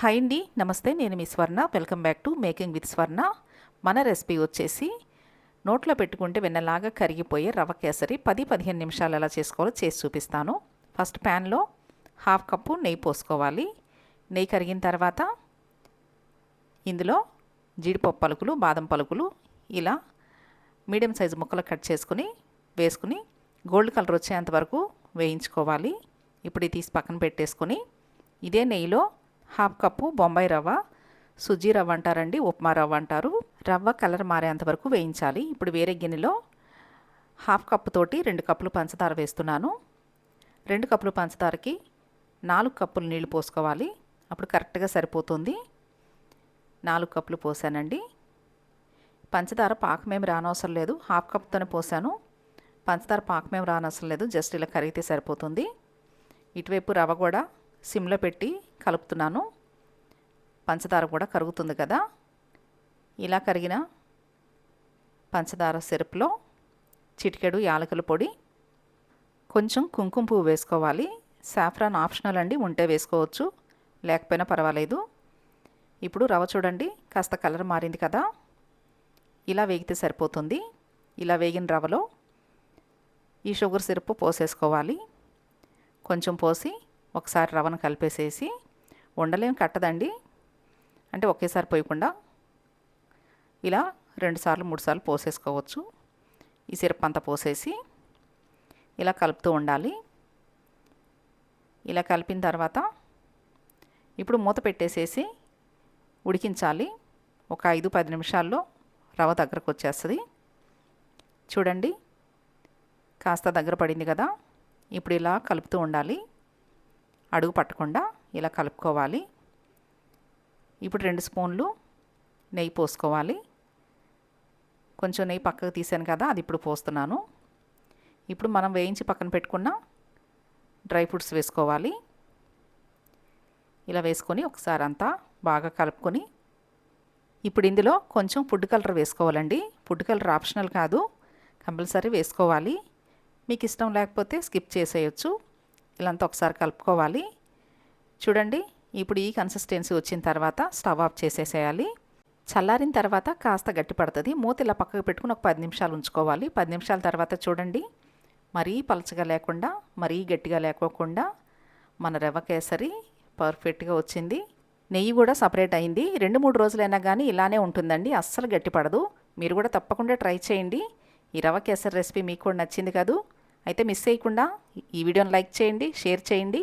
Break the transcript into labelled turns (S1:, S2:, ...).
S1: Hi అండి నమస్తే నేను మీ Swarna. Welcome back to making with Swarna. మన రెసిపీ వచ్చేసి నోట్లో పెట్టుకుంటే వెన్నలాగా కరిగిపోయే రవ కేసరి పది పదిహేను నిమిషాలు ఎలా చేసుకోవాలో చేసి చూపిస్తాను. ఫస్ట్ ప్యాన్లో హాఫ్ కప్పు నెయ్యి పోసుకోవాలి. నెయ్యి కరిగిన తర్వాత ఇందులో జీడిపప్పు పలుకులు బాదం పలుకులు ఇలా మీడియం సైజు ముక్కలు కట్ చేసుకుని వేసుకుని గోల్డ్ కలర్ వచ్చేంత వరకు వేయించుకోవాలి. ఇప్పుడు ఇది తీసి పక్కన పెట్టేసుకొని ఇదే నెయ్యిలో హాఫ్ కప్పు బొంబాయి రవ్వ సుజీ రవ్వ అంటారండి ఉప్మా రవ్వ అంటారు. రవ్వ కలర్ మారేంత వరకు వేయించాలి. ఇప్పుడు వేరే గిన్నెలో హాఫ్ కప్పు తోటి రెండు కప్పులు పంచదార వేస్తున్నాను. రెండు కప్పులు పంచదారకి నాలుగు కప్పులు నీళ్ళు పోసుకోవాలి. అప్పుడు కరెక్ట్గా సరిపోతుంది. నాలుగు కప్పులు పోసానండి. పంచదార పాకమేమి రానవసరం లేదు. హాఫ్ కప్తోనే పోసాను. పంచదార పాకమేమి రానవసరం లేదు. జస్ట్ ఇలా కరిగితే సరిపోతుంది. ఇటువైపు రవ్వ కూడా సిమ్లో పెట్టి కలుపుతున్నాను. పంచదార కూడా కరుగుతుంది కదా. ఇలా కరిగిన పంచదార సిరప్లో చిటికెడు యాలకుల పొడి కొంచెం కుంకుమ పువ్వు వేసుకోవాలి. సాఫ్రాన్ ఆప్షనల్ అండి ఉంటే వేసుకోవచ్చు. లేకపోయినా పర్వాలేదు. ఇప్పుడు రవ చూడండి కాస్త కలర్ మారింది కదా. ఇలా వేగితే సరిపోతుంది. ఇలా వేగిన రవలో ఈ షుగర్ సిరప్ పోసేసుకోవాలి. కొంచెం పోసి ఒకసారి రవను కలిపేసేసి ఉండలేం కట్టదండి. అంటే ఒకేసారి పోయకుండా ఇలా రెండుసార్లు మూడుసార్లు పోసేసుకోవచ్చు. ఈ సిరప్ అంతా పోసేసి ఇలా కలుపుతూ ఉండాలి. ఇలా కలిపిన తర్వాత ఇప్పుడు మూత పెట్టేసేసి ఉడికించాలి. ఒక ఐదు పది నిమిషాల్లో రవ్వ దగ్గరకు వచ్చేస్తుంది. చూడండి కాస్త దగ్గర పడింది కదా. ఇప్పుడు ఇలా కలుపుతూ ఉండాలి. అడుగు పట్టకుండా ఇలా కలుపుకోవాలి. ఇప్పుడు రెండు స్పూన్లు నెయ్యి పోసుకోవాలి. కొంచెం నెయ్యి పక్కకు తీసాను కదా అది ఇప్పుడు పోస్తున్నాను. ఇప్పుడు మనం వేయించి పక్కన పెట్టుకున్న డ్రై ఫ్రూట్స్ వేసుకోవాలి. ఇలా వేసుకొని ఒకసారి అంతా బాగా కలుపుకొని ఇప్పుడు ఇందులో కొంచెం ఫుడ్ కలర్ వేసుకోవాలండి. ఫుడ్ కలర్ ఆప్షనల్ కాదు కంపల్సరీ వేసుకోవాలి. మీకు ఇష్టం లేకపోతే స్కిప్ చేసేయచ్చు. ఇలాంతా ఒకసారి కలుపుకోవాలి. చూడండి ఇప్పుడు ఈ కన్సిస్టెన్సీ వచ్చిన తర్వాత స్టవ్ ఆఫ్ చేసేసేయాలి. చల్లారిన తర్వాత కాస్త గట్టి పడుతుంది. మూత ఇలా పక్కకు పెట్టుకుని ఒక పది నిమిషాలు ఉంచుకోవాలి. పది నిమిషాల తర్వాత చూడండి మరీ పలచగా లేకుండా మరీ గట్టిగా లేకోకుండా మన రవ్వ కేసరి పర్ఫెక్ట్గా వచ్చింది. నెయ్యి కూడా సపరేట్ అయింది. రెండు మూడు రోజులైనా కానీ ఇలానే ఉంటుందండి. అస్సలు గట్టిపడదు మీరు కూడా తప్పకుండా ట్రై చేయండి. ఈ రవ్వ కేసరి రెసిపీ మీకు కూడా నచ్చింది కాదు. అయితే మిస్ చేయకుండా ఈ వీడియోని లైక్ చేయండి షేర్ చేయండి.